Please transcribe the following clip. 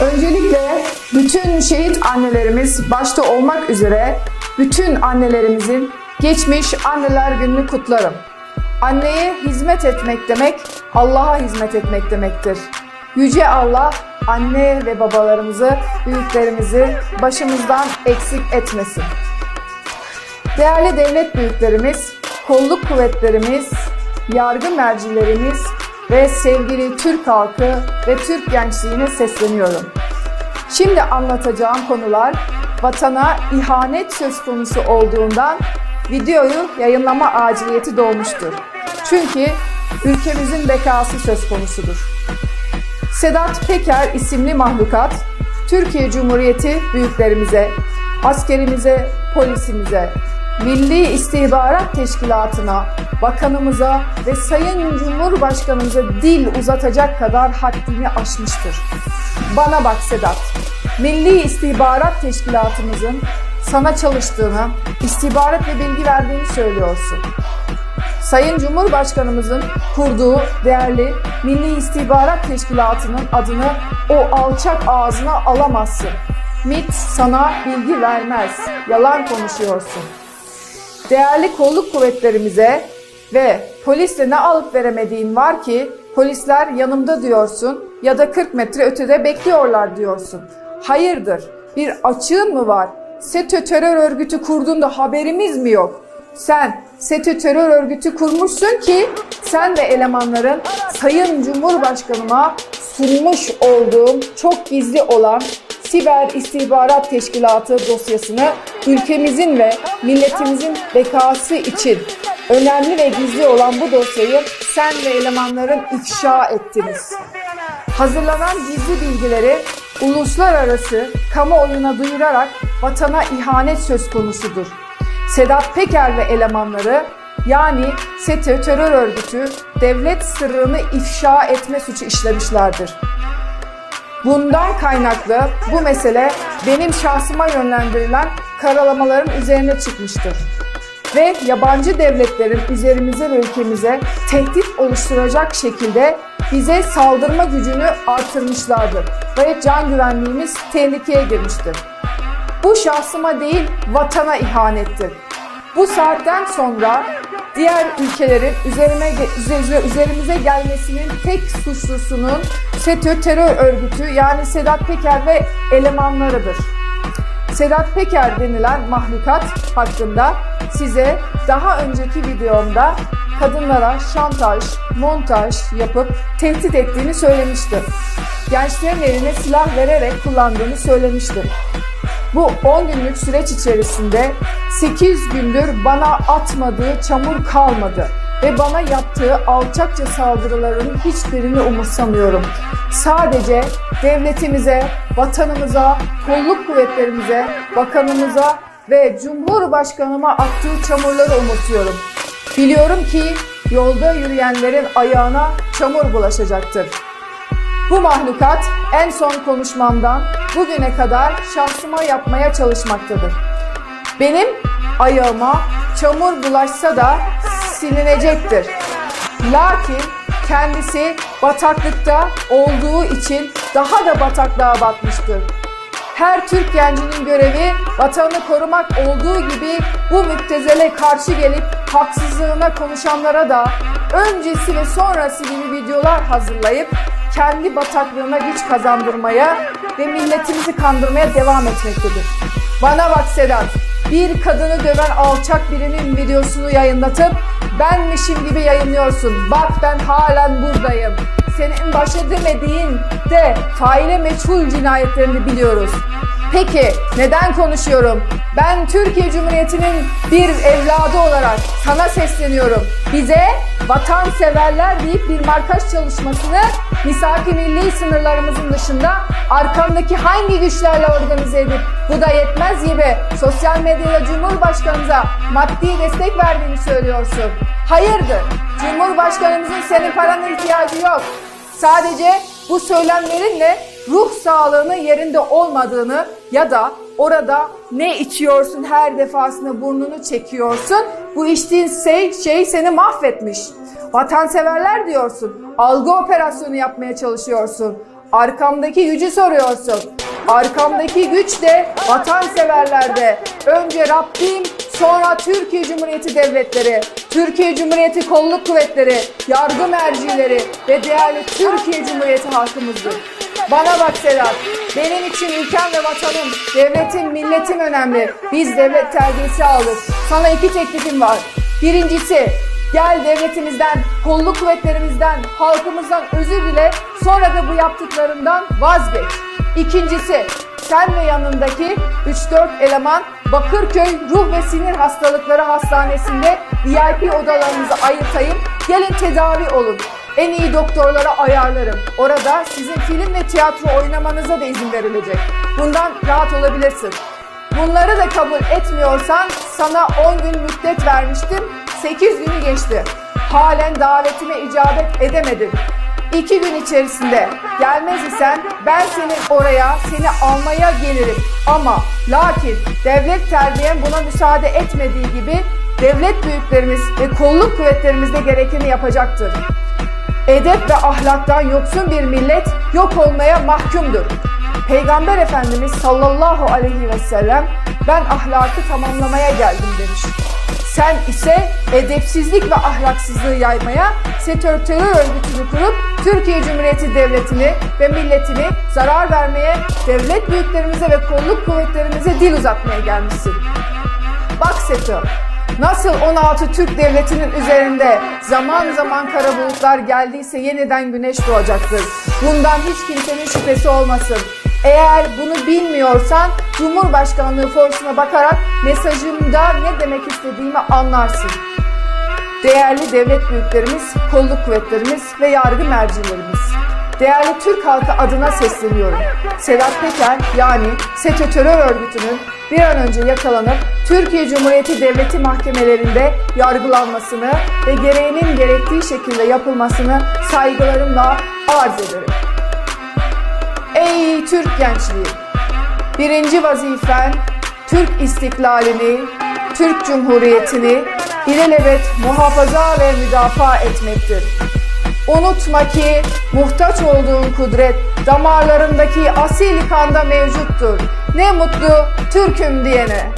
Öncelikle bütün şehit annelerimiz başta olmak üzere bütün annelerimizin geçmiş anneler gününü kutlarım. Anneye hizmet etmek demek Allah'a hizmet etmek demektir. Yüce Allah anne ve babalarımızı, büyüklerimizi başımızdan eksik etmesin. Değerli devlet büyüklerimiz, kolluk kuvvetlerimiz, yargı mercilerimiz ve sevgili Türk halkı ve Türk gençliğine sesleniyorum. Şimdi anlatacağım konular vatana ihanet söz konusu olduğundan videoyu yayınlama aciliyeti doğmuştur. Çünkü ülkemizin bekası söz konusudur. Sedat Peker isimli mahlukat, Türkiye Cumhuriyeti büyüklerimize, askerimize, polisimize, Milli İstihbarat Teşkilatı'na, bakanımıza ve Sayın Cumhurbaşkanımıza dil uzatacak kadar haddini aşmıştır. Bana bak Sedat, Milli İstihbarat Teşkilatımızın sana çalıştığını, istihbarat ve bilgi verdiğini söylüyorsun. Sayın Cumhurbaşkanımızın kurduğu değerli Milli İstihbarat Teşkilatı'nın adını o alçak ağzına alamazsın. MIT sana bilgi vermez. Yalan konuşuyorsun. Değerli kolluk kuvvetlerimize ve polisle ne alıp veremediğin var ki polisler yanımda diyorsun ya da 40 metre ötede bekliyorlar diyorsun. Hayırdır? Bir açığın mı var? SETÖ terör örgütü kurduğunda haberimiz mi yok? Sen SETÖ terör örgütü kurmuşsun ki sen ve elemanların Sayın Cumhurbaşkanıma sunmuş olduğum çok gizli olan Siber İstihbarat Teşkilatı dosyasını ülkemizin ve milletimizin bekası için önemli ve gizli olan bu dosyayı sen ve elemanların ifşa ettiniz. Hazırlanan gizli bilgileri uluslararası kamuoyuna duyurarak vatana ihanet söz konusudur. Sedat Peker ve elemanları yani SETÖ terör örgütü devlet sırrını ifşa etme suçu işlemişlerdir. Bundan kaynaklı bu mesele benim şahsıma yönlendirilen karalamaların üzerine çıkmıştır. Ve yabancı devletlerin üzerimize ve ülkemize tehdit oluşturacak şekilde bize saldırma gücünü artırmışlardır ve can güvenliğimiz tehlikeye girmiştir. Bu şahsıma değil vatana ihanettir. Bu saatten sonra diğer ülkelerin üzerime, üzerimize, gelmesinin tek suçlusunun FETÖ terör örgütü yani Sedat Peker ve elemanlarıdır. Sedat Peker denilen mahlukat hakkında size daha önceki videomda kadınlara şantaj, montaj yapıp tehdit ettiğini söylemiştim. Gençlerin eline silah vererek kullandığını söylemiştim. Bu 10 günlük süreç içerisinde 8 gündür bana atmadığı çamur kalmadı ve bana yaptığı alçakça saldırıların hiçbirini umursamıyorum. Sadece devletimize, vatanımıza, kolluk kuvvetlerimize, bakanımıza ve Cumhurbaşkanıma attığı çamurları umursuyorum. Biliyorum ki yolda yürüyenlerin ayağına çamur bulaşacaktır. Bu mahlukat en son konuşmamdan bugüne kadar şahsıma yapmaya çalışmaktadır. Benim ayağıma çamur bulaşsa da silinecektir. Lakin kendisi bataklıkta olduğu için daha da bataklığa batmıştır. Her Türk gencinin görevi vatanı korumak olduğu gibi bu müptezele karşı gelip haksızlığına konuşanlara da öncesi ve sonrası gibi videolar hazırlayıp kendi bataklığına güç kazandırmaya ve milletimizi kandırmaya devam etmektedir. Bana bak Sedat, bir kadını döven alçak birinin videosunu yayınlatıp benmişim gibi yayınlıyorsun. Bak ben halen buradayım. Senin baş edemediğin de faile meçhul cinayetlerini biliyoruz. Peki neden konuşuyorum? Ben Türkiye Cumhuriyeti'nin bir evladı olarak sana sesleniyorum. Bize vatanseverler deyip bir markaj çalışmasını misaki milli sınırlarımızın dışında arkamdaki hangi güçlerle organize edip bu da yetmez gibi sosyal medyada Cumhurbaşkanımıza maddi destek verdiğini söylüyorsun. Hayırdır? Cumhurbaşkanımızın senin parana ihtiyacı yok. Sadece bu söylemlerinle ruh sağlığının yerinde olmadığını ya da orada ne içiyorsun her defasında burnunu çekiyorsun. Bu içtiğin şey, şey seni mahvetmiş. Vatanseverler diyorsun. Algı operasyonu yapmaya çalışıyorsun. Arkamdaki gücü soruyorsun. Arkamdaki güç de vatanseverlerde. Önce Rabbim, sonra Türkiye Cumhuriyeti Devletleri, Türkiye Cumhuriyeti Kolluk Kuvvetleri, yargı mercileri ve değerli Türkiye Cumhuriyeti halkımızdır. Bana bak Sedat, benim için ülkem ve vatanım, devletim, milletim önemli. Biz devlet terbiyesi aldık. Sana iki teklifim var. Birincisi, gel devletimizden, kolluk kuvvetlerimizden, halkımızdan özür dile, sonra da bu yaptıklarından vazgeç. İkincisi, sen ve yanındaki 3-4 eleman Bakırköy Ruh ve Sinir Hastalıkları Hastanesi'nde VIP odalarınızı ayırtayım. Gelin tedavi olun. En iyi doktorlara ayarlarım. Orada sizin film ve tiyatro oynamanıza da izin verilecek. Bundan rahat olabilirsin. Bunları da kabul etmiyorsan sana 10 gün müddet vermiştim. 8 günü geçti. Halen davetime icabet edemedin. 2 gün içerisinde gelmez isen ben senin oraya seni almaya gelirim. Ama lakin devlet terbiyen buna müsaade etmediği gibi devlet büyüklerimiz ve kolluk kuvvetlerimiz de gerekeni yapacaktır. Edep ve ahlaktan yoksun bir millet yok olmaya mahkumdur. Peygamber Efendimiz sallallahu aleyhi ve sellem ben ahlakı tamamlamaya geldim demiş. Sen ise edepsizlik ve ahlaksızlığı yaymaya, SETÖR terör örgütünü kurup Türkiye Cumhuriyeti Devleti'ni ve milletini zarar vermeye, devlet büyüklerimize ve kolluk kuvvetlerimize dil uzatmaya gelmişsin. Bak SETÖ, nasıl 16 Türk devletinin üzerinde zaman zaman kara bulutlar geldiyse yeniden güneş doğacaktır. Bundan hiç kimsenin şüphesi olmasın. Eğer bunu bilmiyorsan Cumhurbaşkanlığı forsuna bakarak mesajımda ne demek istediğimi anlarsın. Değerli devlet büyüklerimiz, kolluk kuvvetlerimiz ve yargı mercilerimiz. Değerli Türk halkı adına sesleniyorum. Sedat Peker yani SETÖ terör örgütünün bir an önce yakalanıp Türkiye Cumhuriyeti Devleti mahkemelerinde yargılanmasını ve gereğinin gerektiği şekilde yapılmasını saygılarımla arz ederim. Ey Türk gençliği! Birinci vazifen Türk istiklalini, Türk Cumhuriyeti'ni ilelebet muhafaza ve müdafaa etmektir. Unutma ki muhtaç olduğun kudret damarlarındaki asil kanda mevcuttur. Ne mutlu Türk'üm diyene.